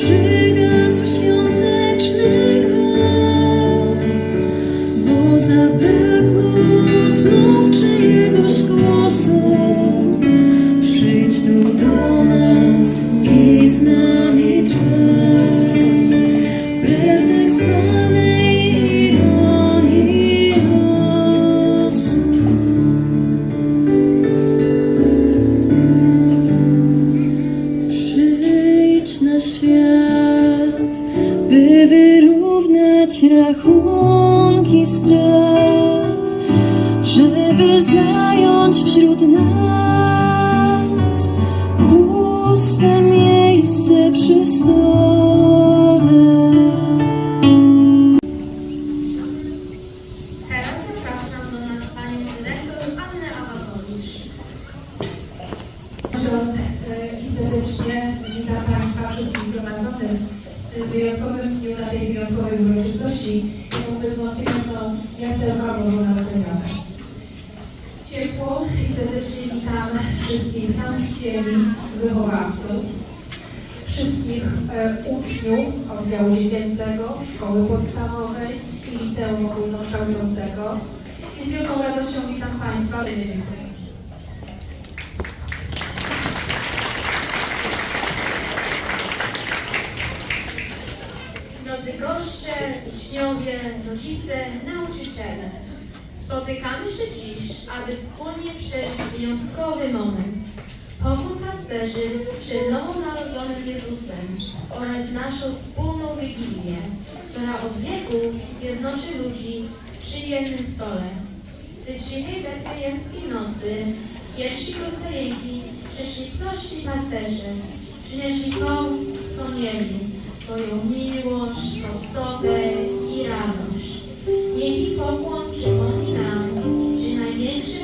是。Spotykamy się dziś, aby wspólnie przeżyć wyjątkowy moment. Pokój pasterzy przed nowonarodzonym Jezusem oraz naszą wspólną Wigilię, która od wieków jednoczy ludzi przy jednym stole. W Wytrzymiej betlejemskiej nocy, pierwsi kosajenki przyszli prości pasterze, przynieśli to, co mieli, swoją miłość, osobę i radość. Niech ich pokłon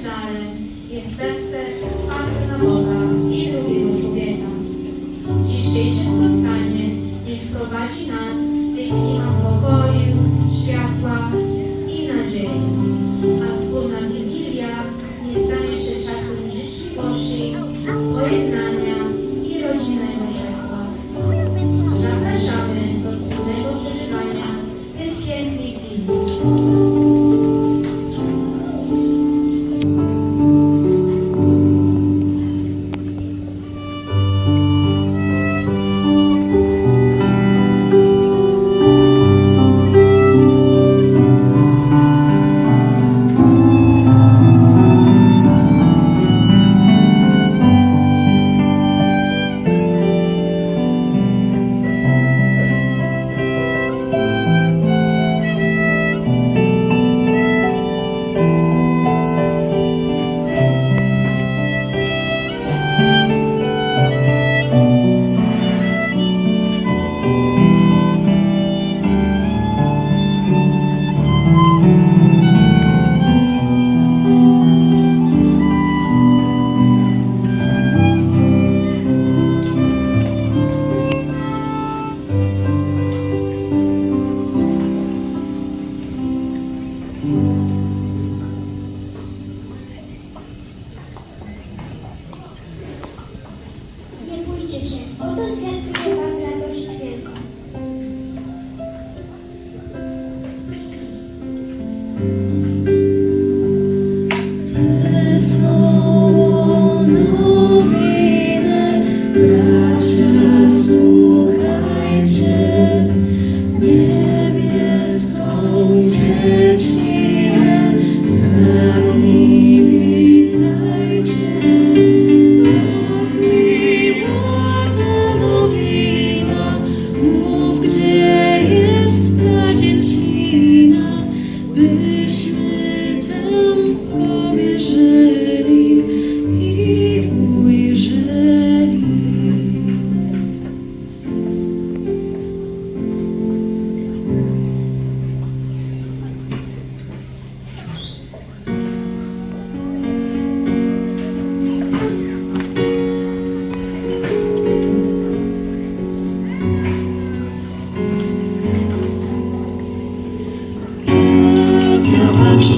jest serce otwarte na Boga i drugiego człowieka. Dzisiejsze spotkanie niech prowadzi nas w tych klimat pokoju, światła i nadziei, a wspólna Wigilia nie stanie się czasem życzliwości.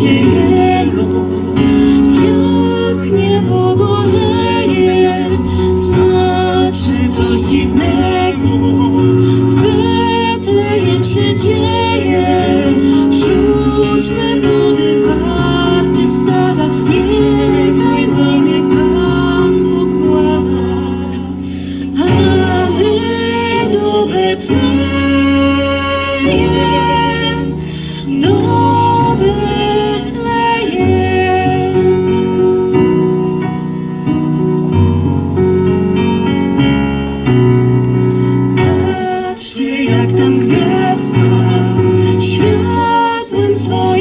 心。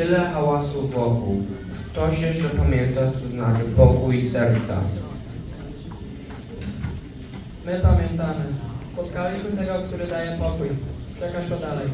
Tyle hałasu wokół. Ktoś jeszcze pamięta, co znaczy pokój serca. My pamiętamy. Spotkaliśmy tego, który daje pokój. Przekaż to dalej.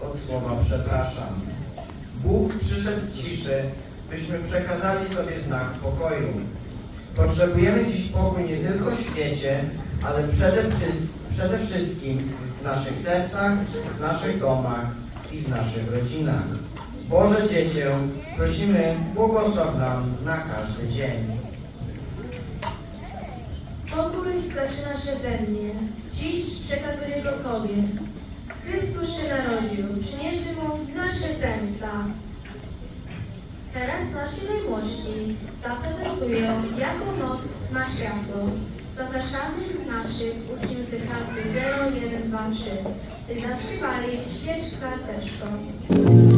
od słowa przepraszam. Bóg przyszedł w ciszy, byśmy przekazali sobie znak pokoju. Potrzebujemy dziś pokój nie tylko w świecie, ale przede, przede wszystkim w naszych sercach, w naszych domach i w naszych rodzinach. Boże Dziecię, prosimy, błogosław nam na każdy dzień. Pokój zaczyna się we mnie. Dziś przekazuję go Tobie. Chrystus się narodził, przyniesie mu nasze serca. Teraz nasi miłości zaprezentują, jaką moc ma światło. Zapraszamy naszych uczniów z klasy 0123, by zaśpiewali świeczka z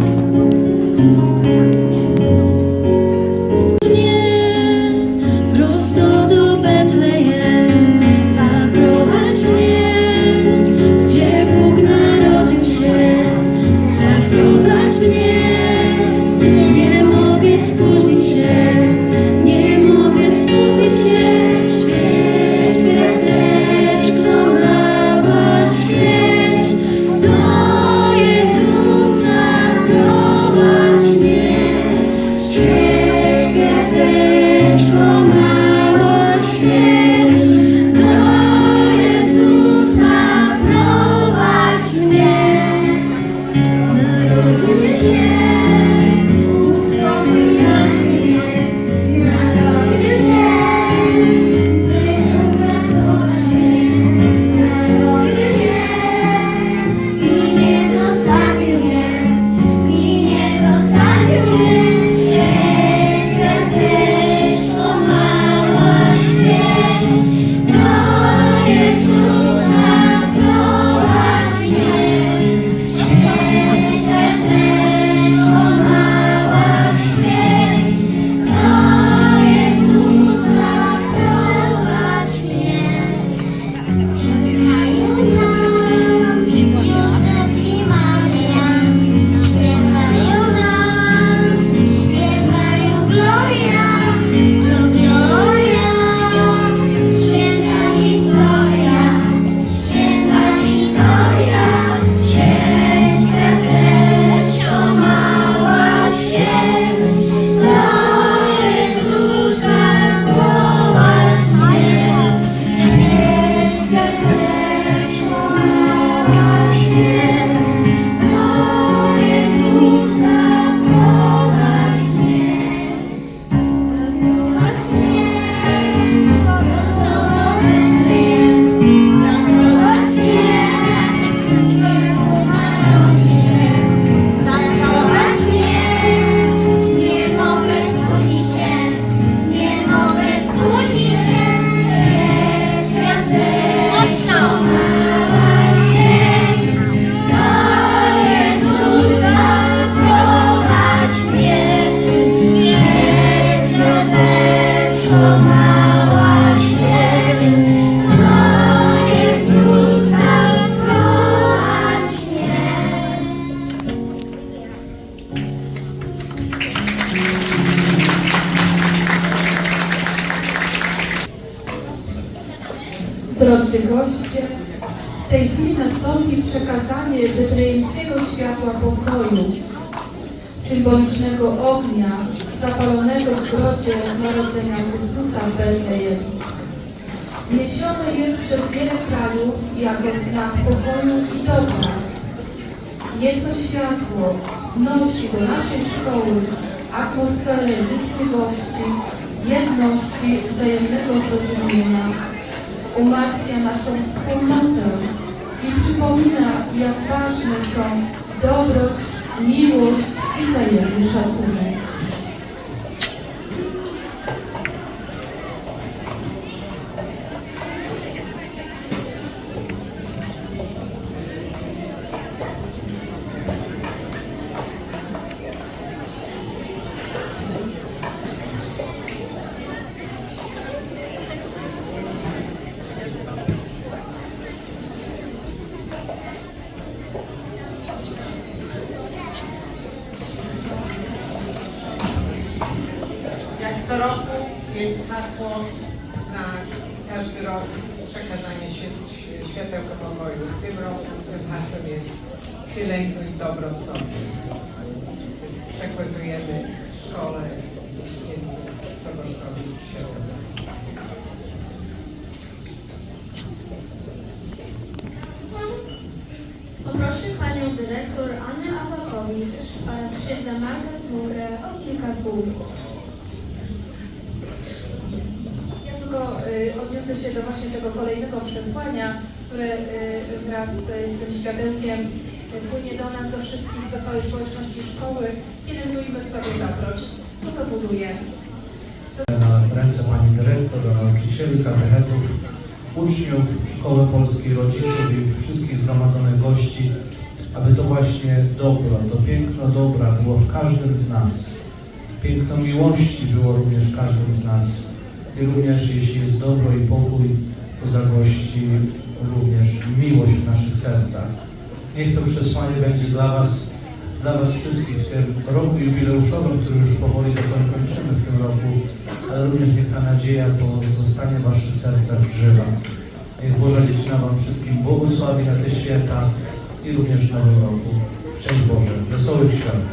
Niech to światło nosi do naszej szkoły atmosferę życzliwości, jedności, wzajemnego zrozumienia, umacnia naszą wspólnotę i przypomina, jak ważne są dobroć, miłość i wzajemny szacunek. Roku jest hasło na każdy rok przekazanie światełka pokoju. W tym roku tym hasłem jest pielęgnuj dobro w sobie. Przekazujemy szkole święców proboszczowi światełka. Poproszę panią dyrektor Annę Awakowicz oraz księdza Marka Smurę o kilka słów. Ja tylko y, się do właśnie tego kolejnego przesłania, które y, wraz z, z tym światełkiem y, płynie do nas, do wszystkich, do całej społeczności szkoły. Pielęgnujmy w sobie dobroć. To to buduje. na ręce pani dyrektor, nauczycieli, katechetów, uczniów Szkoły Polskiej, rodziców i wszystkich zgromadzonych gości, aby to właśnie dobro, to piękno dobra było w każdym z nas. Piękno miłości było również w każdym z nas. I również jeśli jest dobro i pokój, to zagości również miłość w naszych sercach. Niech to przesłanie będzie dla Was, dla Was wszystkich w tym roku jubileuszowym, który już powoli dokąd kończymy w tym roku, ale również niech ta nadzieja pozostanie w Waszych sercach żywa. Niech Boża Wam wszystkim błogosławi na te święta i również Nowym Roku. Szczęść Boże, wesołych świąt.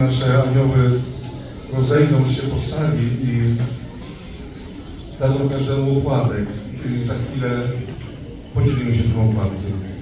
nasze anioły rozejdą się po sali i dadzą każdemu opłatek. I za chwilę podzielimy się tym opłatkiem.